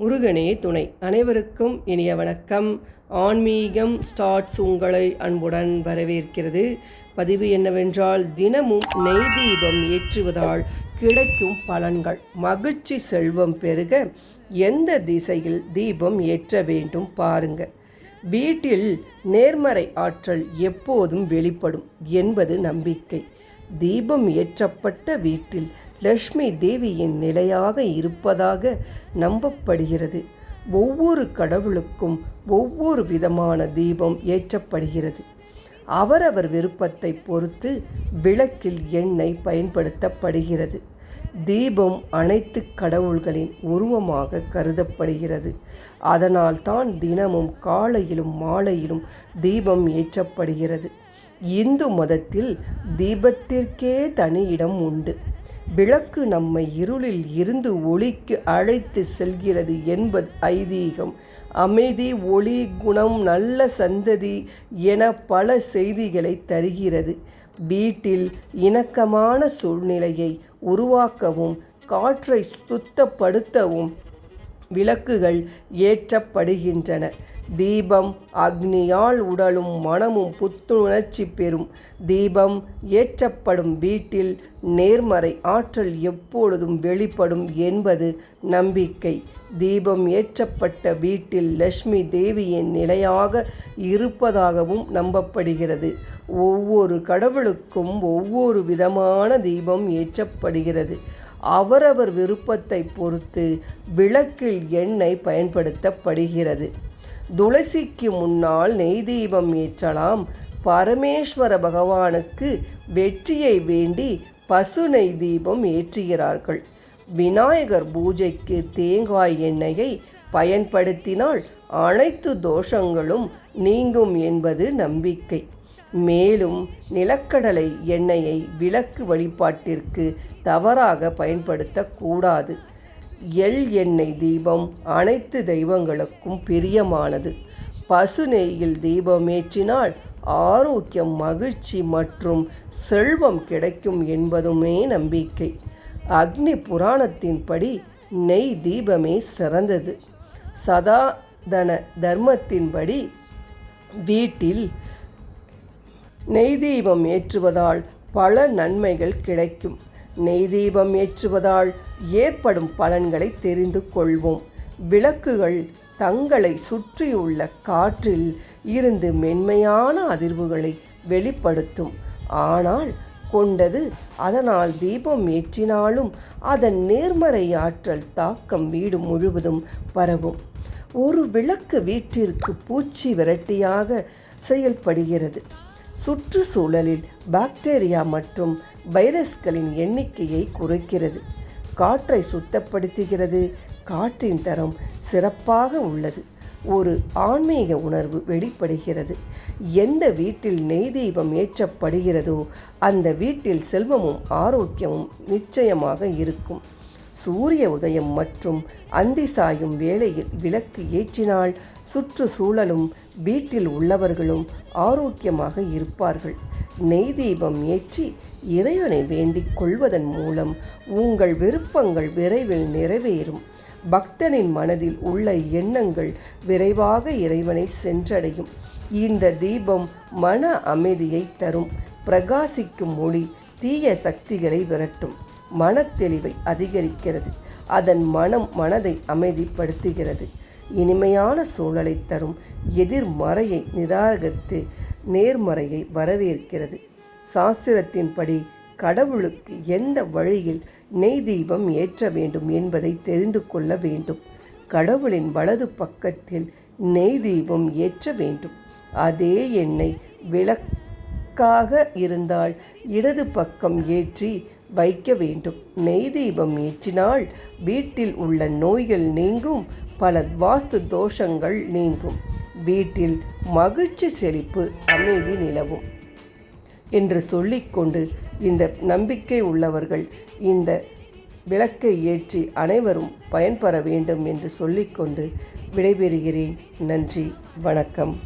முருகனே துணை. அனைவருக்கும் இனிய வணக்கம். ஆன்மீகம் ஸ்டார்ட்ஸ் உங்களை அன்புடன் வரவேற்கிறது. பதிவு என்னவென்றால் தினமும் நெய் தீபம் ஏற்றுவதால் கிடைக்கும் பலன்கள். மகிழ்ச்சி செல்வம் பெருக. எந்த திசையில் தீபம் ஏற்ற வேண்டும் பாருங்க. வீட்டில் நேர்மறை ஆற்றல் எப்போதும் வெளிப்படும் என்பது நம்பிக்கை. தீபம் ஏற்றப்பட்ட வீட்டில் லக்ஷ்மி தேவியின் நிலையாக இருப்பதாக நம்பப்படுகிறது. ஒவ்வொரு கடவுளுக்கும் ஒவ்வொரு விதமான தீபம் ஏற்றப்படுகிறது. அவரவர் விருப்பத்தை பொறுத்து விளக்கில் எண்ணெய் பயன்படுத்தப்படுகிறது. தீபம் அனைத்து கடவுள்களின் உருவமாக கருதப்படுகிறது. அதனால் தான் தினமும் காலையிலும் மாலையிலும் தீபம் ஏற்றப்படுகிறது. இந்து மதத்தில் தீபத்திற்கே தனி இடம் உண்டு. விளக்கு நம்மை இருளில் இருந்து ஒளிக்கு அழைத்து செல்கிறது என்பது ஐதீகம். அமைதி ஒளி குணம் நல்ல சந்ததி என பல செய்திகளை தருகிறது. வீட்டில் இணக்கமான சூழ்நிலையை உருவாக்கவும் காற்றை சுத்தப்படுத்தவும் விளக்குகள் ஏற்றப்படுகின்றன. தீபம் அக்னியால் உடலும் மனமும் புத்துணர்ச்சி பெறும். தீபம் ஏற்றப்படும் வீட்டில் நேர்மறை ஆற்றல் எப்பொழுதும் வெளிப்படும் என்பது நம்பிக்கை. தீபம் ஏற்றப்பட்ட வீட்டில் லட்சுமி தேவியின் நிலையாக இருப்பதாகவும் நம்பப்படுகிறது. ஒவ்வொரு கடவுளுக்கும் ஒவ்வொரு விதமான தீபம் ஏற்றப்படுகிறது. அவரவர் விருப்பத்தை பொறுத்து விளக்கில் எண்ணெய் பயன்படுத்தப்படுகிறது. துளசிக்கு முன்னால் நெய் தீபம் ஏற்றலாம். பரமேஸ்வர பகவானுக்கு வெற்றியை வேண்டி பசு நெய் தீபம் ஏற்றுகிறார்கள். விநாயகர் பூஜைக்கு தேங்காய் எண்ணெயை பயன்படுத்தினால் அனைத்து தோஷங்களும் நீங்கும் என்பது நம்பிக்கை. மேலும் நிலக்கடலை எண்ணெயை விளக்கு வழிபாட்டிற்கு தவறாக பயன்படுத்தக்கூடாது. எள் எண்ணெய் தீபம் அனைத்து தெய்வங்களுக்கும் பிரியமானது. பசு நெய்யில் தீபமேற்றினால் ஆரோக்கியம் மகிழ்ச்சி மற்றும் செல்வம் கிடைக்கும் என்பதுமே நம்பிக்கை. அக்னி புராணத்தின்படி நெய் தீபமே சிறந்தது. சதாதன தர்மத்தின்படி வீட்டில் நெய் தீபம் ஏற்றுவதால் பல நன்மைகள் கிடைக்கும். நெய் தீபம் ஏற்றுவதால் ஏற்படும் பலன்களை தெரிந்து கொள்வோம். விளக்குகள் தங்களை சுற்றியுள்ள காற்றில் இருந்து மென்மையான அதிர்வுகளை வெளிப்படுத்தும். ஆனால் கொண்டது அதனால் தீபம் ஏற்றினாலும் அதன் நேர்மறை ஆற்றல் தாக்கம் வீடு முழுவதும் பரவும். ஒரு விளக்கு வீட்டிற்கு பூச்சி விரட்டியாக செயல்படுகிறது. சுற்றுச்சூழலில் பாக்டீரியா மற்றும் வைரஸ்களின் எண்ணிக்கையை குறைக்கிறது. காற்றை சுத்தப்படுத்துகிறது. காற்றின் தரம் சிறப்பாக உள்ளது. ஒரு ஆன்மீக உணர்வு வெளிப்படுகிறது. எந்த வீட்டில் நெய் தீபம் ஏற்றப்படுகிறதோ அந்த வீட்டில் செல்வமும் ஆரோக்கியமும் நிச்சயமாக இருக்கும். சூரிய உதயம் மற்றும் அந்தி சாயும் வேளையில் விளக்கு ஏற்றினால் சுற்றுச்சூழலும் வீட்டில் உள்ளவர்களும் ஆரோக்கியமாக இருப்பார்கள். நெய் தீபம் ஏற்றி இறைவனை வேண்டிக் கொள்வதன் மூலம் உங்கள் விருப்பங்கள் விரைவில் நிறைவேறும். பக்தனின் மனதில் உள்ள எண்ணங்கள் விரைவாக இறைவனை சென்றடையும். இந்த தீபம் மன அமைதியை தரும். பிரகாசிக்கும் மொழி தீய சக்திகளை விரட்டும். மனத்தெளிவை அதிகரிக்கிறது. அதன் மனம் மனதை அமைதிப்படுத்துகிறது. இனிமையான சூழலை தரும் எதிர்மறையை நிராகரித்து நேர்மறையை வரவேற்கிறது. சாஸ்திரத்தின்படி கடவுளுக்கு எந்த வழியில் நெய் தீபம் ஏற்ற வேண்டும் என்பதை தெரிந்து கொள்ள வேண்டும். கடவுளின் வலது பக்கத்தில் நெய் தீபம் ஏற்ற வேண்டும். அதே எண்ணெய் விளக்காக இருந்தால் இடது பக்கம் ஏற்றி வைக்க வேண்டும். நெய் தீபம் ஏற்றினால் வீட்டில் உள்ள நோய்கள் நீங்கும் பல வாஸ்து தோஷங்கள் நீங்கும். வீட்டில் மகிழ்ச்சி செழிப்பு அமைதி நிலவும். என்று சொல்லிக்கொண்டு இந்த நம்பிக்கை உள்ளவர்கள் இந்த விளக்கை ஏற்றி அனைவரும் பயன்பெற வேண்டும் என்று சொல்லிக்கொண்டு விடைபெறுகிறேன். நன்றி வணக்கம்.